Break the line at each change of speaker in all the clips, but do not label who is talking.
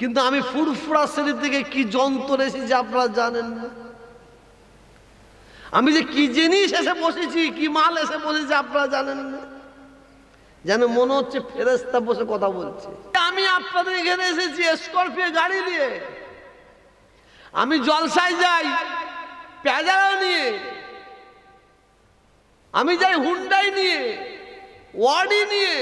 কিন্তু আমি ফুরফুরা শ্রেণি থেকে কি যন্ত্র এসেছি আপনারা জানেন না? আমি যে কি জিনিস এসে বসেছি, কি মাল এসে বসেছি আপনারা জানেন না? যেন মনে হচ্ছে ফেরেস্তা বসে কথা বলছে। আমি আপনাদের এখানে এসেছি স্করপিও গাড়ি নিয়ে আমি জলসায় যাই প্যাজারা নিয়ে। আমি যাই হুন্ডাই নিয়ে, ওয়াডি নিয়ে।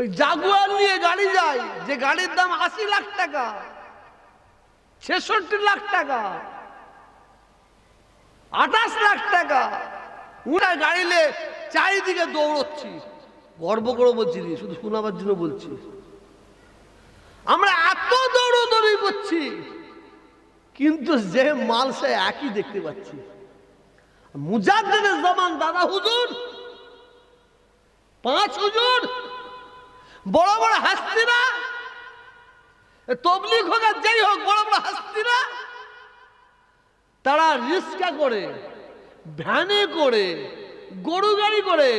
ওই জাগুয়ার নিয়ে গাড়ি যায়, যে গাড়ির দাম আশি লাখ টাকা, ছেষট্টি লাখ টাকা, আঠাশ লাখ টাকা। উড়া গাড়িলে চারিদিকে দৌড়চ্ছি গর্ব করে বলছি শুধু শোনাবার জন্য বলছি। আমরা এত দৌড়দৌড়ি করছি, কিন্তু যে মাল সে একই দেখতে পাচ্ছি। মুজাদ্দিনের জামান দাদা হুজুর, পাঁচ হুজুর বড় বড় হাস্তিরা তবলিক হোক আর যাই হোক, বড় বড় হাস্তিরা তারা রিক্সা করে, ভ্যানে করে, গরু গাড়ি করে,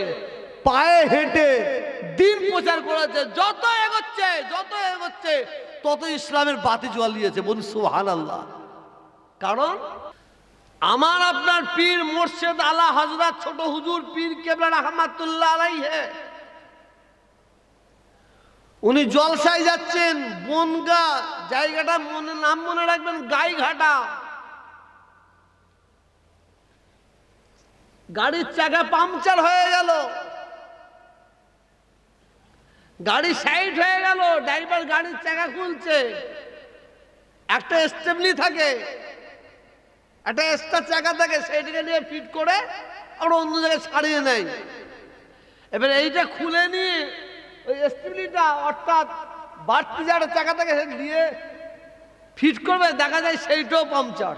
পায়ে হেঁটে দিন প্রচার করেছে যত এগোচ্ছে যত এগোচ্ছে তত ইসলামের বাতি জ্বালিয়েছে বলুন সোহান আল্লাহ কারণ, আমার আপনার পীর মোর্শেদ আলা হজরত ছোট হুজুর পীর কেবলা রহমাতুল্লাহ আলাইহে। উনি জলসায় যাচ্ছেন বনগা জায়গাটা মনে, নাম মনে রাখবেন, গাইঘাটা। গাড়ির চাকা পাংচার হয়ে গেল। গাড়ি সাইড হয়ে গেল, ড্রাইভার গাড়ির চাকা খুলছে। একটা স্টেবলি থাকে, একটা এক্সট্রা চাকা থাকে, সেইটাকে নিয়ে ফিট করে আর অন্য জায়গায় ছাড়িয়ে নেয় এবার এইটা খুলে নিয়ে ওই স্টেবলিটা অর্থাৎ বাড়তি যারা চাকা দিয়ে ফিট করবে, দেখা যায় সেইটাও পাংচার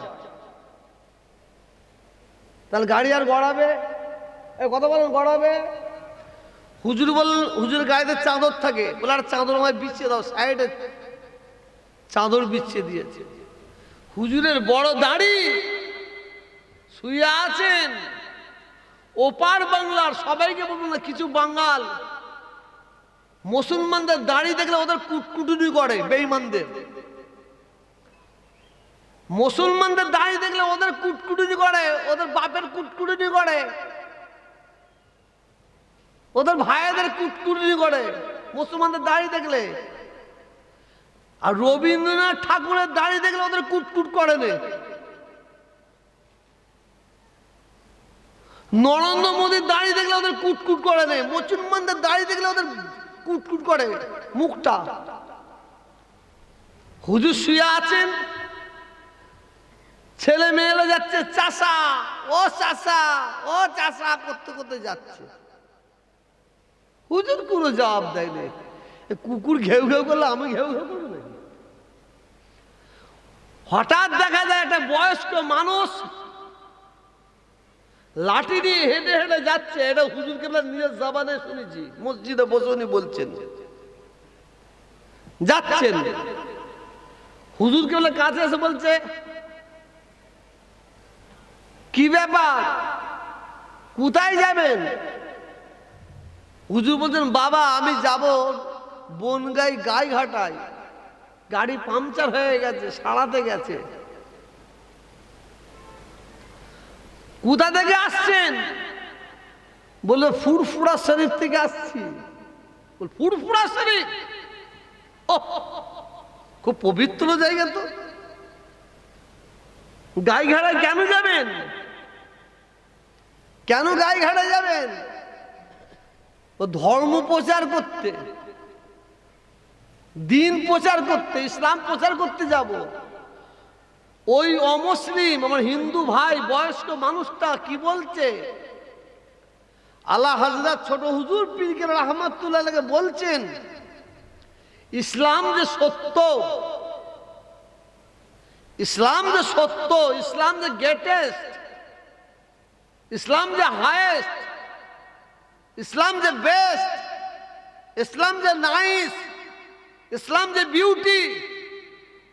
তাহলে গাড়ি আর গড়াবে? কথা বলেন, গড়াবে? হুজুর বললেন হুজুর গাড়িতে চাদর থাকে। বলে, আর চাদর আমায় বিছিয়ে দাও, সাইডে চাদর বিছিয়ে দিয়েছে। হুজুরের বড় দাড়ি শুয়ে আছেন। ওপার বাংলার সবাইকে বলব না, কিছু বাঙ্গাল মুসলমানদের দাড়ি দেখলে ওদের কুটকুটুনি করে বেইমানদের মুসলমানদের দাড়ি দেখলে ওদের কুটকুটুনি করে, ওদের বাপের কুটকুটুনি করে, ওদের ভাইদের কুটকুটুনি করে, মুসলমানদের দাড়ি দেখলে। আর রবীন্দ্রনাথ ঠাকুরের দাড়ি দেখলে ওদের কুটকুট করে নে। নরেন্দ্র মোদীর দাড়ি দেখলে ওদের কুটকুট করে নে। মুসলমানদের দাড়ি দেখলে ওদের কুটকুট করে মুখটা। হুজুর শুয়ে আছেন? ছেলে মেয়েরা যাচ্ছে, চাষা, ও চাষা ও চাষা, করতে করতে যাচ্ছে। হুজুর কোনো জবাব দেয়নি কুকুর ঘেউ ঘেউ করলে, আমি ঘেউ ঘেউ করব? হঠাৎ দেখা যায় একটা বয়স্ক মানুষ লাঠি দিয়ে হেঁটে হেঁটে যাচ্ছে, এটা হুজুর কেবলা নিজের জবানে শুনেছি, মসজিদে বসে উনি বলছেন। যাচ্ছেন। হুজুর কেবলা কাছে এসে বলছে, কি ব্যাপার? কোথায় যাবেন? হুজুর বলছেন, বাবা, আমি যাব বনগাই গাই ঘাটায় গাড়ি পাংচার হয়ে গেছে, সারাতে গেছে। কোথা থেকে আসছেন? বলল ফুরফুরা শরীফ থেকে আসছি। ফুরফুরা শরীফ? খুব পবিত্র জায়গা তো। গাই ঘাড়ায় কেন যাবেন? কেন গাই ঘাড়ে যাবেন? ও ধর্ম প্রচার করতে, দিন প্রচার করতে, ইসলাম প্রচার করতে যাব। ওই অমুসলিম, আমার হিন্দু ভাই, বয়স্ক মানুষটা কি বলছে? আল্লাহ হাজরাত ছোট হুজুর পীরকে রহমাতুল্লাহ বলছেন, ইসলাম যে সত্য, ইসলাম যে সত্য, ইসলাম যে গ্রেটেস্ট ইসলাম যে হায়েস্ট ইসলাম যে বেস্ট ইসলাম যে নাইস ইসলাম যে বিউটি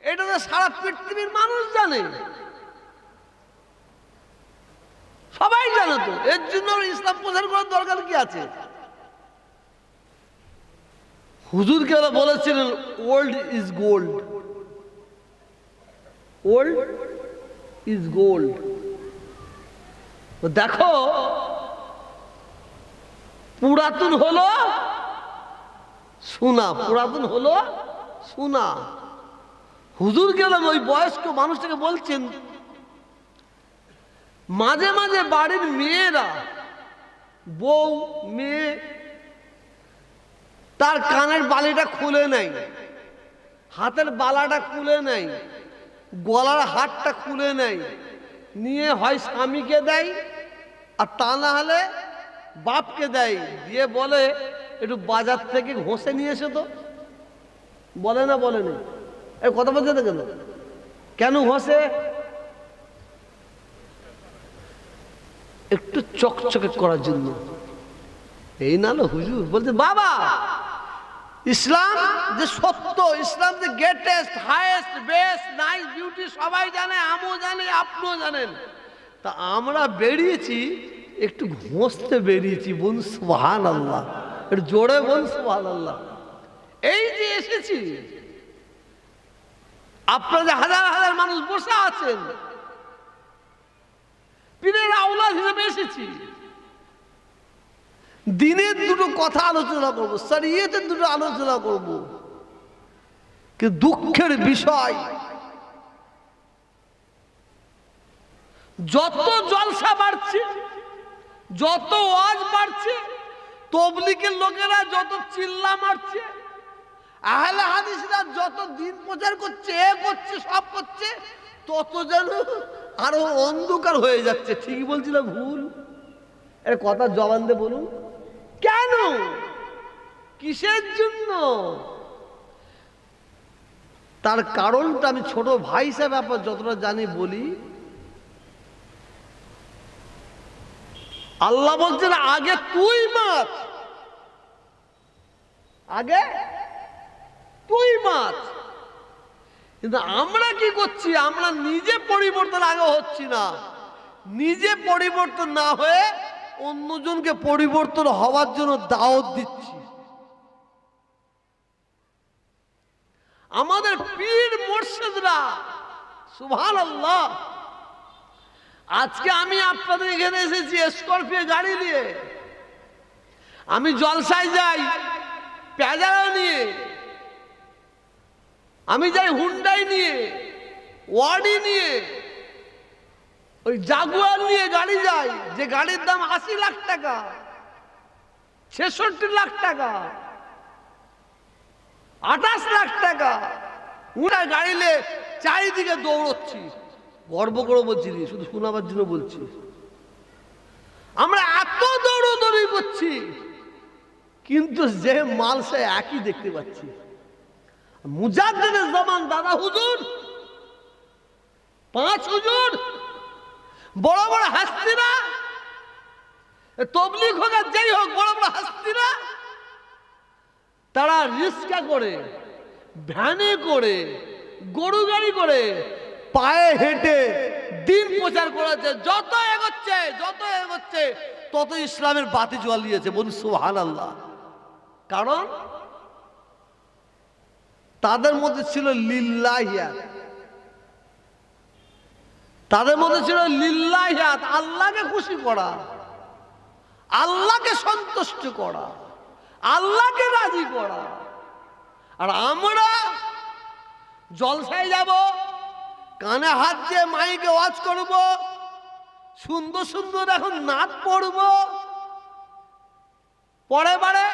এটা তো সারা পৃথিবীর মানুষ জানে। সবাই জানে তো। এর জন্য ইসলাম প্রচার করার দরকার কি আছে? হুজুরকে ওরা বলেছিলেন old is gold old is gold দেখো, পুরাতন হলো সোনা, পুরাতন হলো সোনা। হুজুর গেলাম, ওই বয়স্ক মানুষটাকে বলছেন, মাঝে মাঝে বাড়ির মেয়েরা, বউ, মেয়ে, তার কানের বালিটা খুলে নেয়, হাতের বালাটা খুলে নেয়, গলার হাতটা খুলে নেয়, নিয়ে হয় স্বামীকে দেয়, আর তা না হলে বাপকে দেয়। দিয়ে বলে, একটু বাজার থেকে ঘষে নিয়ে এসে তো। বলে না বলে না। এই কথা বলছে না কেন? কেন ঘষে একটু চকচকে করার জন্য। এই না হলো হুজুর, বলছে, বাবা, ইসলাম যে সত্য, ইসলাম যে greatest highest best nice beauty সবাই জানে, আমিও জানি, আপনিও জানেন। তা আমরা বেরিয়েছি, একটু ঘষতে বেরিয়েছি বোন সুহান আল্লাহ একটু জোরে বোন সুহান আল্লাহ এই যে এসেছি আপনাদের হাজার হাজার মানুষ বসে আছেন। পীরের আওলাদ হিসেবে এসেছি। দিনের দুটো কথা আলোচনা করব সারিয়েতের দুটো আলোচনা করব। কি দুঃখের বিষয়, যত জলসা বাড়ছে, যত ওয়াজ বাড়ছে তবলিকের লোকেরা যত চিল্লা মারছে আহলে হাদিসরা যত দিন প্রচার করছে, এ করছে, সব করছে, তত যেন আরও অন্ধকার হয়ে যাচ্ছে। ঠিক বলছি না ভুল? এর কথা জবান দিয়ে বলুন। কেন? কিসের জন্য? তার কারণটা আমি ছোট ভাই হিসাবে আপনার যতটা জানি বলি। আল্লাহ বলছেন, আগে তুই মাছ আগে? তুই মাছ? কিন্তু আমরা কি করছি? আমরা নিজে পরিবর্তন আগে হচ্ছি না। নিজে পরিবর্তন না হয়ে অন্যজনকে পরিবর্তন হওয়ার জন্য দাওয়াত দিচ্ছি। আমাদের পীর মোর্শেদরা সুভান আল্লাহ আজকে আমি আপনাদের এখানে এসেছি স্করপিও গাড়ি নিয়ে আমি জলসায় যাই প্যাজারা নিয়ে আমি যাই হুন্ডাই নিয়ে, ওয়াডি নিয়ে, ওই জাগুয়ার নিয়ে গাড়ি যাই, যে গাড়ির দাম আশি লাখ টাকা, ছেষট্টি লাখ টাকা, আঠাশ লাখ টাকা উড়া গাড়িলে চারিদিকে দৌড়চ্ছি। গর্ব করে বলছি শুধু শোনাবার জন্য বলছি। আমরা এত দৌড়দৌড়ি করছি, কিন্তু যে মাল সে একই দেখতে পাচ্ছি। মুজাদ্দিনের জামান দাদা হুজুর। পাঁচ হুজুর। বড় বড় হাস্তিরা। তবলিগ হোক আর যাই হোক, বড় বড় হাস্তিরা। তারা রিক্সা করে, ভ্যানে করে, গরু গাড়ি করে, পায়ে হেঁটে দিন প্রচার করেছে যত এগোচ্ছে যত এগোচ্ছে, তত ইসলামের বাতি জ্বালিয়েছে বলুন সোহান আল্লাহ কারণ তাদের মধ্যে ছিল লিল্লাহিয়াত তাদের মধ্যে ছিল লিল্লাহিয়াত আল্লাহকে খুশি করা, আল্লাহকে সন্তুষ্ট করা, আল্লাহকে রাজি করা। আর আমরা জলসায় যাব, কানে হাত দিয়ে মাইকে ওয়াজ করব, সুন্দর সুন্দর এখন নাচ পড়ব। পরে বারে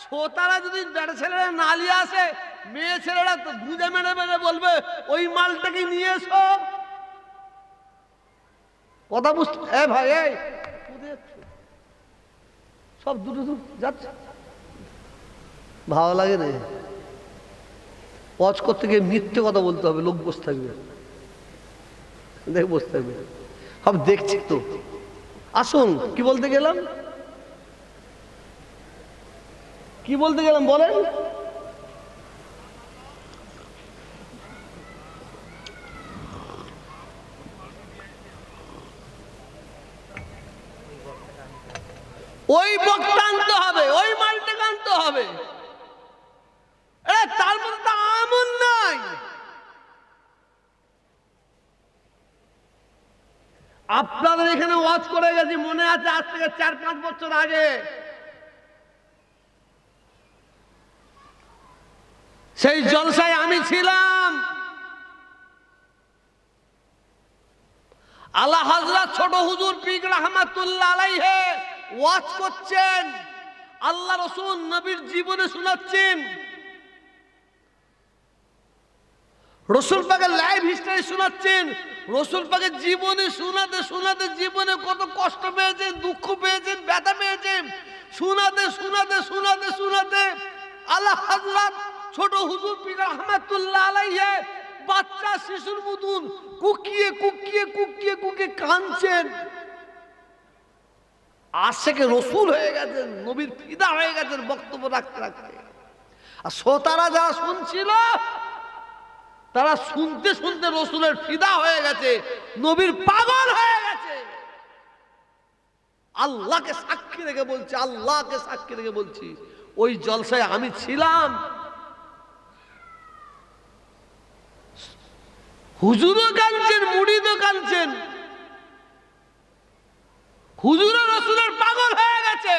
শ্রোতারা যদি বেটা ছেলেরা নালিয়ে আসে মেয়ে ছেলেরা তো মেরে মেরে বলবে, ওই মালটাকে নিয়ে এসো। কথা বুঝতে ভাই, এই সব দুটো যাচ্ছে। ভালো লাগে না পজ করতে গিয়ে মিথ্যে কথা বলতে হবে, লোক বসে থাকবে। দেখ, বসে থাকবে। সব দেখছি তো। আসুন, কি বলতে গেলাম? কি বলতে গেলাম বলেন? হবে। তার মধ্যে তো আমন নাই। আপনাদের এখানে ওয়াজ করে গেছি, মনে আছে আজ থেকে চার পাঁচ বছর আগে। সেই জলসায় আমি ছিলাম। আল্লাহ হজরত ছোট হুজুর পিক রহমাতুল্লাহ আলাইহে ওয়াজ করছেন। আল্লাহ রসুল নবীর জীবনে শোনাচ্ছেন। রসুল পাকের লাইভ হিস্টরি শোনাচ্ছেন। রসুল পাকের জীবনে শোনাতে শোনাতে জীবনে কত কষ্ট পেয়েছেন, দুঃখ পেয়েছেন, ব্যথা পেয়েছেন। শোনাতে শোনাতে শোনাতে শোনাতে আল্লাহ হাজরাত ছোট হুজুর পিক রহমাতুল্লাহ আলাইহে বাচ্চা শিশুর মতন কুকিয়ে কুকিয়ে কুকিয়ে কুকিয়ে কাঁদছেন। আশেকে রসুল হয়ে গেছেন, নবীর ফিদা হয়ে গেছেন, বক্তব্য রাখতে রাখতে। আর শ্রোতারা যারা শুনছিল, তারা শুনতে শুনতে রসুলের ফিদা হয়ে গেছে, নবীর পাগল হয়ে গেছে। আল্লাহকে সাক্ষী রেখে বলছি, আল্লাহকে সাক্ষী রেখে বলছি, ওই জলসায় আমি ছিলাম। হুজুরও কাঁদছেন, মুড়িদও কাঁদছেন। হুজুরও রসুলের পাগল হয়ে গেছে।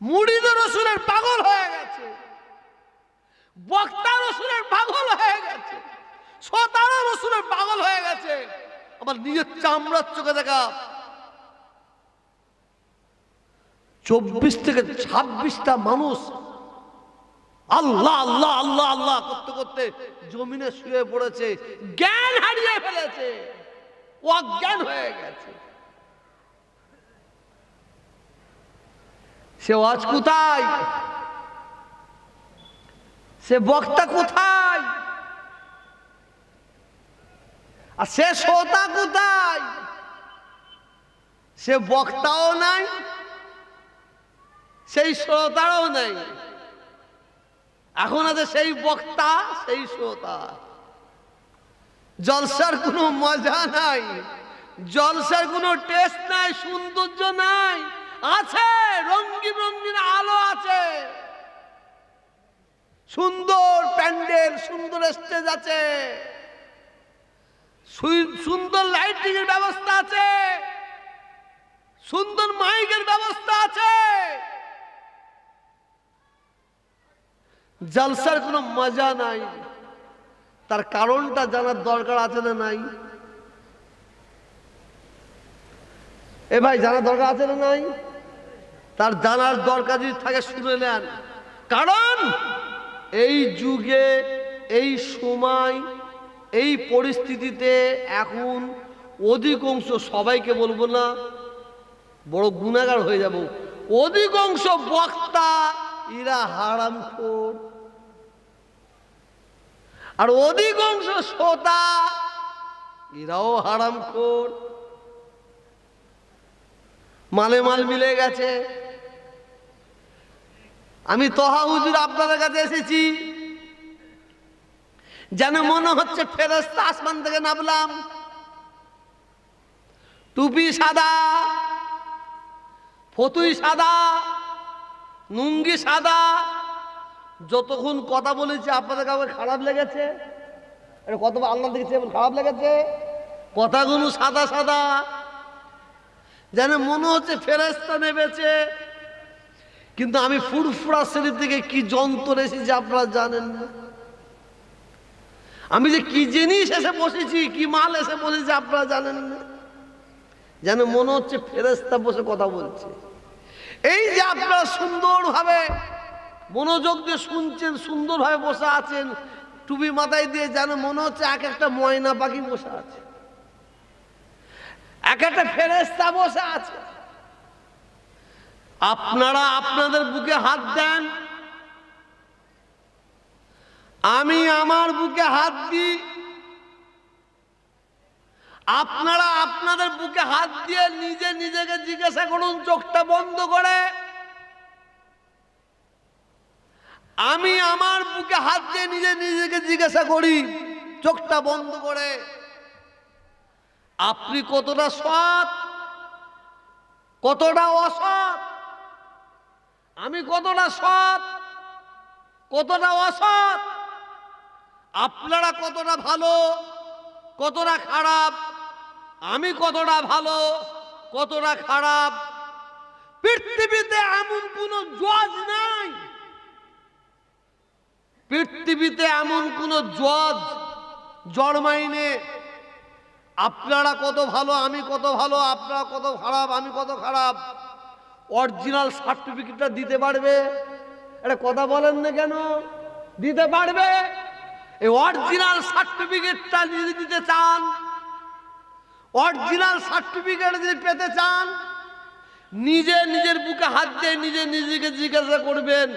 মুড়িদও রসুলের পাগল হয়ে গেছে। বক্তা রসুলের পাগল হয়ে গেছে। শ্রোতারও রসুলের পাগল হয়ে গেছে। আমার নিজের চামড়ার চোখে দেখা। চব্বিশ থেকে ছাব্বিশটা মানুষ আল্লাহ আল্লাহ আল্লাহ আল্লাহ করতে করতে জমিনে শুয়ে পড়েছে, জ্ঞান হারিয়ে ফেলেছে। অজ্ঞান হয়ে গেছে। সে আজ কোথায়? সে বক্তা কোথায়? আর সে শ্রোতা কোথায়? সে বক্তাও নাই, সেই শ্রোতারও নেই। এখন আছে সেই বক্তা, সেই শ্রোতা। জলসার কোনো মজা নাই, জলসার কোনো টেস্ট নাই, সৌন্দর্য নাই। আছে রঙ্গিন রঙ্গিন আলো আছে। সুন্দর প্যান্ডেল, সুন্দর স্টেজ আছে। সুন্দর লাইটিং এর ব্যবস্থা আছে। সুন্দর মাইকের ব্যবস্থা আছে। জলসার কোনো মজা নাই। তার কারণটা জানার দরকার আছে না নাই? এ ভাই, জানার দরকার আছে না নাই? তার জানার দরকার যদি থাকে শুনে নেন। কারণ এই যুগে, এই সময়, এই পরিস্থিতিতে এখন অধিকাংশ সবাইকে বলব না, বড় গুণাগার হয়ে যাব। অধিকাংশ বক্তা এরা হারামখোর আর অধিকাংশ শ্রোতা এরাও হারামখোর মালে মাল মিলে গেছে। আমি তহা হুজুর আপনাদের কাছে এসেছি। যেন মনে হচ্ছে ফেরস্তা আসমান থেকে নামলাম। টুপি সাদা, ফতুই সাদা নুঙ্গি সাদা, যতক্ষণ কথা বলেছি আপনাদের কাউকে খারাপ লেগেছে? এটা কত আল্লাহ দেখেছে খারাপ লেগেছে? কথাগুলো সাদা সাদা। যেন মনে হচ্ছে ফেরেস্তা নেবেছে কিন্তু আমি ফুরফুরা শ্রেণি থেকে কি যন্ত্র এসেছি আপনারা জানেন না? আমি যে কি জিনিস এসে বসেছি, কি মাল এসে বসেছি আপনারা জানেন না? যেন মনে হচ্ছে ফেরেস্তা বসে কথা বলছে। এই যে আপনারা সুন্দরভাবে মনোযোগ দিয়ে শুনছেন, সুন্দরভাবে বসে আছেন, টুপি মাথায় দিয়ে যেন মনে হচ্ছে এক একটা ময়না পাখি বসে আছে। এক একটা ফেরেস্তা বসে আছে। আপনারা আপনাদের বুকে হাত দেন। আমি আমার বুকে হাত দিই। আপনারা আপনাদের বুকে হাত দিয়ে নিজে নিজেকে জিজ্ঞাসা করুন, চোখটা বন্ধ করে। আমি আমার বুকে হাত দিয়ে নিজে নিজেকে জিজ্ঞাসা করি, চোখটা বন্ধ করে। আপনি কতটা সৎ, কতটা অসৎ আমি কতটা সৎ, কতটা অসৎ, আপনারা কতটা ভালো, কতটা খারাপ, আমি কতটা ভালো, কতটা খারাপ। পৃথিবীতে এমন কোন জজ নাই। পৃথিবীতে এমন কোন জজ জন্মাইনে আপনারা কত ভালো, আমি কত ভালো, আপনারা কত খারাপ, আমি কত খারাপ। অরিজিনাল সার্টিফিকেটটা দিতে পারবে? এটা কথা বলেন না কেন? দিতে পারবে? এই অরিজিনাল সার্টিফিকেটটা যদি দিতে চান, অরিজিনাল সার্টিফিকেট যদি পেতে চান, নিজে নিজের বুকে হাত দিয়ে নিজে নিজেকে জিজ্ঞাসা করবেন,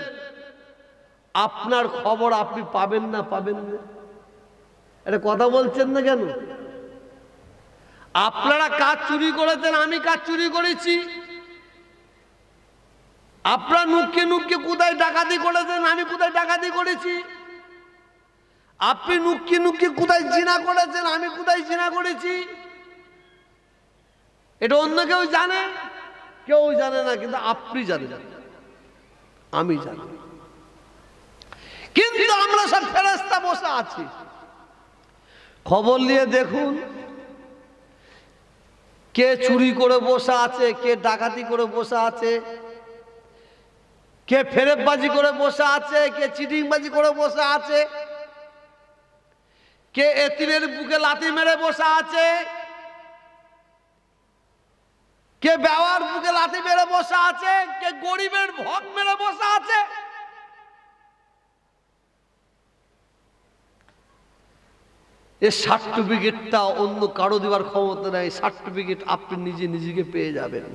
আপনার খবর আপনি পাবেন না পাবেন না। এটা কথা বলছেন না কেন? আপনারা কাজ চুরি করেছেন, আমি কাজ চুরি করেছি। আপনারা নুককে নুককে কোথায় ডাকাতি করেছেন? আমি কোথায় ডাকাতি করেছি? আপনি নুককি নুককি কোথায় জিনা করেছেন? আমি কোথায় জিনা করেছি? এটা অন্য কেউ জানে? কেউ জানে না, কিন্তু আপনি জানেন। আমি জানি। কিন্তু আমরা সব ফেরেস্তা বসে আছি। খবর নিয়ে দেখুন, কে চুরি করে বসে আছে, কে ডাকাতি করে বসে আছে কে ফেরেববাজি করে বসে আছে, কে চিটিংবাজি করে বসে আছে, কে এতিমের বুকে লাথি মেরে বসে আছে, কে বেওয়ার বুকে লাথি মেরে বসে আছে, কে গরিবের ভোগ মেরে বসে আছে। এ সার্টিফিকেটটা অন্য কারও দেওয়ার ক্ষমতা নেই, সার্টিফিকেট আপনি নিজে নিজেকে পেয়ে যাবেন।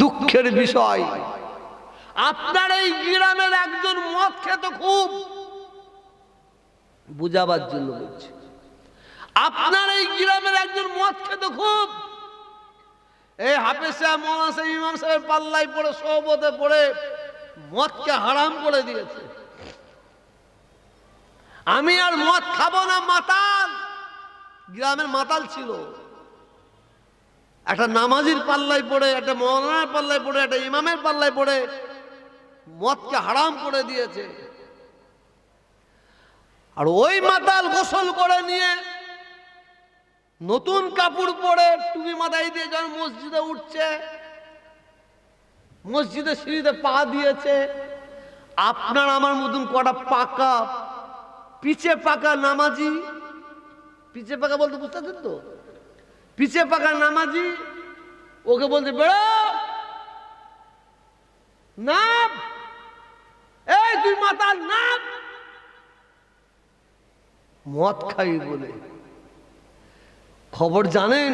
দুঃখের বিষয়। আপনার এই গ্রামের একজন মদ খেত খুব। বুঝাবার জন্য বলছি। আপনার এই গ্রামের একজন মদ খেত খুব। এই হাফেজ সাহেব মৌলানা সাহেব, ইমাম সাহেব পাল্লাই পড়ে সহবতে পড়ে, মদকে হারাম করে দিয়েছে। আমি আর মদ খাব না, মাতাল। গ্রামের মাতাল ছিল। একটা নামাজির পাল্লায় পড়ে, একটা মৌলানার পাল্লায় পড়ে, একটা ইমামের পাল্লায় পড়ে মদকে হারাম করে দিয়েছে। আর ওই মাতাল গোসল করে নিয়ে নতুন কাপড় পরে টুপি মাথায় দিয়ে যখন মসজিদে উঠছে মসজিদে সিঁড়িতে পা দিয়েছে, আপনার আমার মতন কটা পাকা, পিছে পাকা নামাজি, পিছে পাকা বলতে বুঝতে পারছেন তো? পিছে পাকা নামাজি, ওকে বলছে বেড়ো নাম এই তুই মাতাল নাম। মদ খাই বলে। খবর জানেন?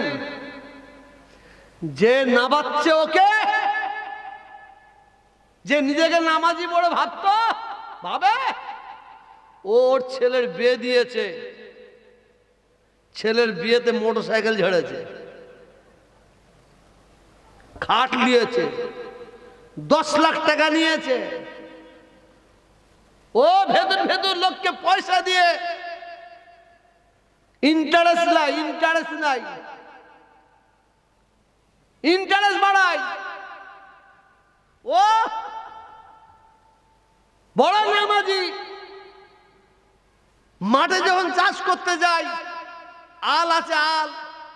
যে নাবাচ্ছে ওকে, যে নিজেকে নামাজি বলে ভাবতো, ভাবে? ওর ছেলের বিয়ে দিয়েছে। ছেলের বিয়েতে মোটর সাইকেল ঝেড়েছে। খাট নিয়েছে। দশ লাখ টাকা নিয়েছে। ও ভেতর ভেতর লোককে পয়সা দিয়ে। ইন্টারেস্ট নাই ইন্টারেস্ট নাই। ইন্টারেস্ট বাড়াই। ও! বড় নামাজি। মাঠে যখন চাষ করতে যাই, আল আছে আল,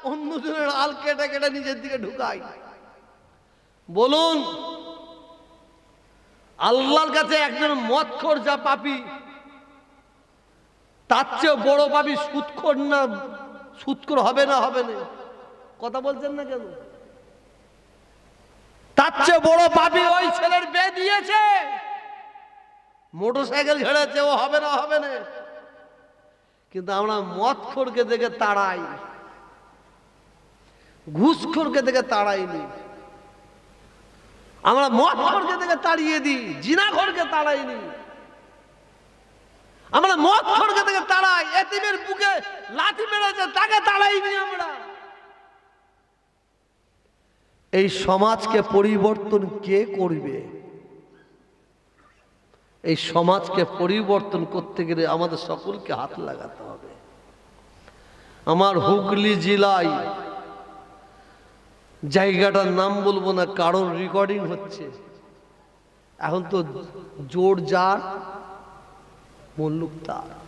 অন্যজনের আল কেটে কেটে নিজের দিকে ঢুকাই। বলুন আল্লাহর কাছে একজন মদখোর যা পাপি, তার চেয়ে বড় পাপি সুৎখর না, সুৎখর হবে না হবে না। কথা বলছেন না কেন? তার চেয়ে বড় পাপি ওই ছেলের বে দিয়েছে। মোটর সাইকেল ঝেড়েছে ও হবে না হবে না। কিন্তু আমরা মদ খোরকে দেখে তাড়াই। ঘুষখোরকে দেখে তাড়াইনি। আমরা মদ খোরকে দেখে তাড়িয়ে দিই, জিনা ঘরকে তাড়াই তাড়াইনি আমরা মদ খড়কে থেকে তাড়াই, এতিমের বুকে লাঠি মেরেছে, তাকে তাড়াইনি আমরা। এই সমাজকে পরিবর্তন কে করবে? এই সমাজকে পরিবর্তন করতে গেলে আমাদের সকলকে হাত লাগাতে হবে। আমার হুগলি জেলায় জায়গাটার নাম বলব না কারণ রেকর্ডিং হচ্ছে। এখন তো জোর যার মল্লুক তার।